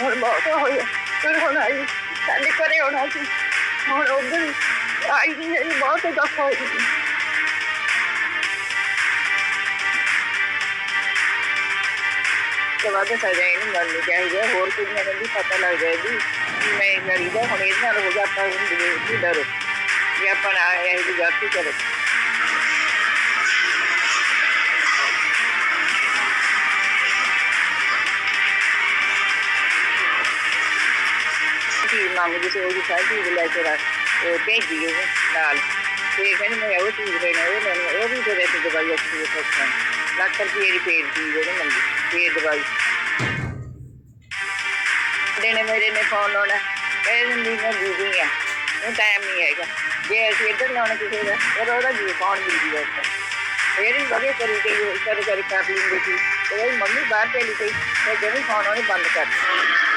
मोर बहुत हो फिर होना ही शादी करे होना थी मोर उधर आई मेरी बहुत दुख हो तो वापस आ जाएँगे घर में चाहिए और कुछ मैंने भी पता लग जाएगी मैं गरीब हूँ हमेशा रोजा पर डर या पर आया है जाती करो ਮੰਗਦੀ ਸੀ ਉਹਦੀ ਜੀ ਸਾਰੀ ਚੀਜ਼ ਲੈ ਕੇ ਰੱਖ, ਉਹ ਭੇਜੀ ਉਹ ਨਾਲ। ਤੇ ਕਹਿੰਦੇ ਮੈਂ ਉਹ ਚੀਜ਼ ਲੈਣੀ, ਉਹ ਲੈਣੀ, ਉਹ ਵੀ ਤੇਰੇ ਤੇ ਦਵਾਈ ਅੱਛੀ ਹੈ ਸੱਚਾਂ ਲੱਖ ਰੁਪਏ ਦੀ ਪੇੜ ਦੀ ਉਹਨੇ ਮੰਗੀ ਪੇੜ ਦਵਾਈ। ਦੇਣੇ ਮੇਰੇ ਨੇ ਫੋਨ ਲਾਉਣਾ ਇਹ ਨਹੀਂ ਮੈਂ ਬੀਜੀ ਆ ਉਹ ਟਾਈਮ ਨਹੀਂ ਹੈਗਾ। ਜੇ ਅਸੀਂ ਇੱਧਰ ਲਾਉਣਾ ਕਿਸੇ ਦਾ, ਫਿਰ ਉਹਦਾ ਜੀ ਫੋਨ ਮਿਲਦੀ ਹੈ ਉੱਥੇ? ਫੇਰ ਹੀ ਵਧੀਆ ਕਰੀ ਗਈ ਉਹ ਕਦੇ ਕਰ ਲੈਂਦੀ ਸੀ। ਤੇ ਉਹ ਮੰਮੀ ਬਾਹਰ ਚਲੀ ਗਈ, ਤੇ ਜਦੋਂ ਫੋਨ ਉਹਨੇ ਬੰਦ ਕਰ ਦਿੱਤਾ।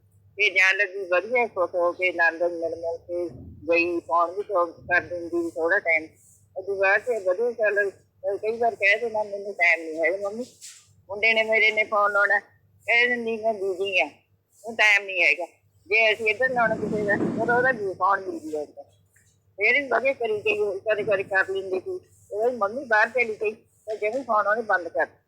ਤੇ ਜਾਣ ਲੱਗੀ ਵਧੀਆ ਖੁਸ਼ ਹੋ ਕੇ ਲੰਡਨ ਮਿਲ ਮਿਲ ਕੇ ਗਈ ਫੋਨ ਵੀ ਤੋਂ ਕਰ ਦਿੰਦੀ ਥੋੜਾ ਟਾਈਮ ਉਹ ਬਾਅਦ ਚ ਵਧੀਆ ਚੱਲ ਅਹ ਕਈ ਵਾਰ ਕਹਿ ਦੇਣਾ ਮੈਨੂੰ ਟਾਈਮ ਨਹੀਂ ਹੈ ਮੰਮੀ ਮੁੰਡੇ ਨੇ ਮੇਰੇ ਨੇ ਫੋਨ ਲਾਉਣਾ ਕਹਿ ਦਿੰਦੀ ਮੈਂ ਬੀਜੀ ਆ ਉਹ ਟਾਈਮ ਨਹੀਂ ਹੈਗਾ ਜੇ ਅਸੀਂ ਇੱਧਰ ਲਾਉਣਾ ਕਿਸੇ ਦਾ ਫਿਰ ਉਹਦਾ ਵੀ ਫੋਨ ਮਿਲਦੀ ਹੈ ਉੱਥੇ। ਫੇਰ ਹੀ ਵਧੀਆ ਕਰੀ ਗਈ ਉਹ ਕਦੇ ਕਦੇ ਕਰ ਲੈਂਦੀ ਸੀ ਉਹ ਮੰਮੀ ਬਾਹਰ ਚਲੀ ਗਈ ਤੇ ਜਿਵੇਂ ਫੋਨ ਉਹਨੇ ਬੰਦ ਕਰ ਦਿੱਤਾ।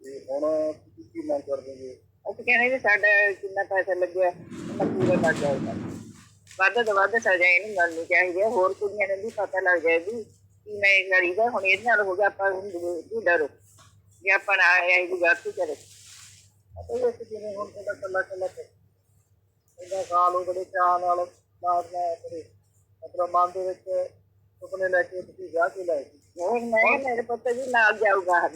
ਤੇ ਹੁਣ ਤੁਸੀਂ ਕੀ ਮੰਗ ਕਰਦੇ ਜੀ ਅਸੀਂ ਕਹਿੰਦੇ ਵੀ ਸਾਡਾ ਕਿੰਨਾ ਪੈਸਾ ਲੱਗਿਆ ਉਹਨਾਂ ਪੂਰਾ ਲੱਗ ਜਾਊਗਾ ਵੱਧ ਤੋਂ ਵੱਧ ਸਜ਼ਾ ਇਹਨੂੰ ਮਿਲਣੀ ਚਾਹੀਦੀ ਹੈ। ਹੋਰ ਕੁੜੀਆਂ ਨੂੰ ਵੀ ਪਤਾ ਲੱਗ ਜਾਏਗੀ ਕਿ ਮੈਂ ਗਰੀਬ ਹਾਂ ਹੁਣ ਇਹਦੇ ਨਾਲ ਹੋ ਗਿਆ ਆਪਾਂ ਨੂੰ ਡਰੋ। ਜੇ ਆਪਾਂ ਨਾ ਇਹ ਗਲਤੀ ਕਰੇ? ਅਤੇ ਇਸ ਜਿਵੇਂ ਹੁਣ ਤੁਹਾਡਾ ਕੱਲਾ ਕੱਲਾ ਤੇ ਇਹਦਾ ਸਾਲ ਉਹ ਬੜੇ ਚਾਹ ਨਾਲ ਬਾਅਦ ਮੈਂ ਆਪਣੇ ਮਤਲਬ ਮਨ ਦੇ ਵਿੱਚ ਸੁਪਨੇ ਲੈ ਕੇ ਤੁਸੀਂ ਵਿਆਹ ਕੇ ਲਾਏ ਸੀ ਉਹ ਮੈਂ ਮੇਰੇ ਪੁੱਤ ਵੀ ਨਾਲ ਜਾਊਗਾ ਹਰ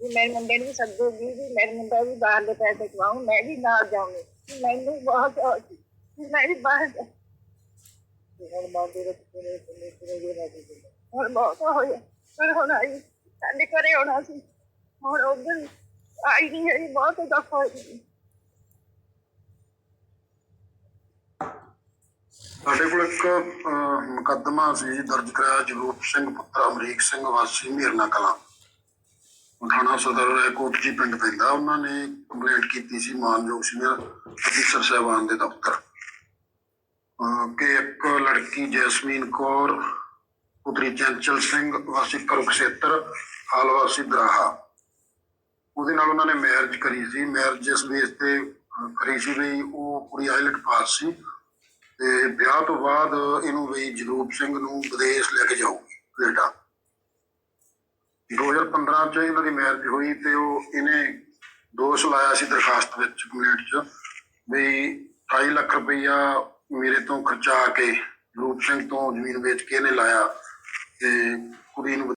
ਵੀ ਮੇਰੇ ਮੁੰਡੇ ਨੂੰ ਵੀ ਸੱਦੂਗੀ ਵੀ ਮੇਰੇ ਮੁੰਡਾ ਵੀ ਬਾਹਰ ਦੇ ਪੈਸੇ ਕਮਾਉਂ ਮੈਂ ਵੀ ਨਾਲ ਜਾਊਂਗੀ ਵੀ ਮੈਨੂੰ ਬਹੁਤ ਸ਼ੌਕ ਸੀ ਵੀ ਮੈਂ ਵੀ ਬਾਹਰ ਜਾ ਤੇ ਹੁਣ ਮਨ ਦੇ ਵਿੱਚ ਕਿਵੇਂ ਕਿਵੇਂ ਕਿਵੇਂ ਜੇ ਨਾ ਕੀ ਹੁਣ ਬਹੁਤ ਹੋਇਆ ਫਿਰ ਹੁਣ ਆਈ ਸਾਡੇ ਘਰੇ ਆਉਣਾ ਸੀ ਹੁਣ ਉਧਰ ਆਈ ਨਹੀਂ ਹੈ ਬਹੁਤ ਦੁੱਖ ਹੋ ਗਿਆ ਸਾਡੇ ਕੋਲ ਇੱਕ ਅਹ, ਮੁਕੱਦਮਾ ਸੀ ਦਰਜ ਕਰਾਇਆ ਜਗਰੂਪ ਸਿੰਘ ਪੁੱਤਰ ਅਮਰੀਕ ਸਿੰਘ ਵਾਸੀ ਮੀਰਨਾ ਕਲਾਂ ਥਾਣਾ ਸਦਰ ਰਾਏਕੋਟ ਜੀ ਪਿੰਡ ਪੈਂਦਾ। ਉਹਨਾਂ ਨੇ ਕੰਪਲੇਂਟ ਕੀਤੀ ਸੀ ਮਾਨਯੋਗ ਸੀਨੀਅਰ ਅਫੀਸਰ ਸਾਹਿਬਾਨ ਦੇ ਦਫ਼ਤਰ। ਅਹ, ਕਿ ਇੱਕ ਲੜਕੀ ਜੈਸਮੀਨ ਕੌਰ ਪੁੱਤਰੀ ਚੰਚਲ ਸਿੰਘ ਵਾਸੀ ਕਰੁਕਸ਼ੇਤਰ ਹਾਲ ਵਾਸੀ ਦਰਾਹਾ ਉਹਦੇ ਨਾਲ ਉਹਨਾਂ ਨੇ ਮੈਰਿਜ ਕਰੀ ਸੀ। ਮੈਰਿਜ ਇਸ ਬੇਸ ਤੇ ਕਰੀ ਸੀ ਵੀ ਉਹ ਕੁੜੀ ਆਇਲਟ ਪਾਸ ਸੀ ਤੇ ਵਿਆਹ ਤੋਂ ਬਾਅਦ ਇਹਨੂੰ ਵੀ ਜਗਰੂਪ ਸਿੰਘ ਨੂੰ ਵਿਦੇਸ਼ ਲੈ ਕੇ ਜਾਊਗੀ ਕੈਨੇਡਾ। 2015 ਚ ਇਹਨਾਂ ਦੀ ਮੈਰਿਜ ਹੋਈ ਤੇ ਉਹ ਇਹਨੇ ਦੋਸ਼ ਲਾਇਆ ਸੀ ਦਰਖਾਸਤ ਵਿੱਚ ਕੰਪਲੇਂਟ ਚ ਵੀ 28 ਲੱਖ ਰੁਪਈਆ ਮੇਰੇ ਤੋਂ ਖਰਚਾ ਕੇ ਰੂਪ ਸਿੰਘ ਤੋਂ ਜ਼ਮੀਨ ਵੇਚ ਕੇ ਇਹਨੇ ਲਾਇਆ ਤੇ ਕੁੜੀ ਨੂੰ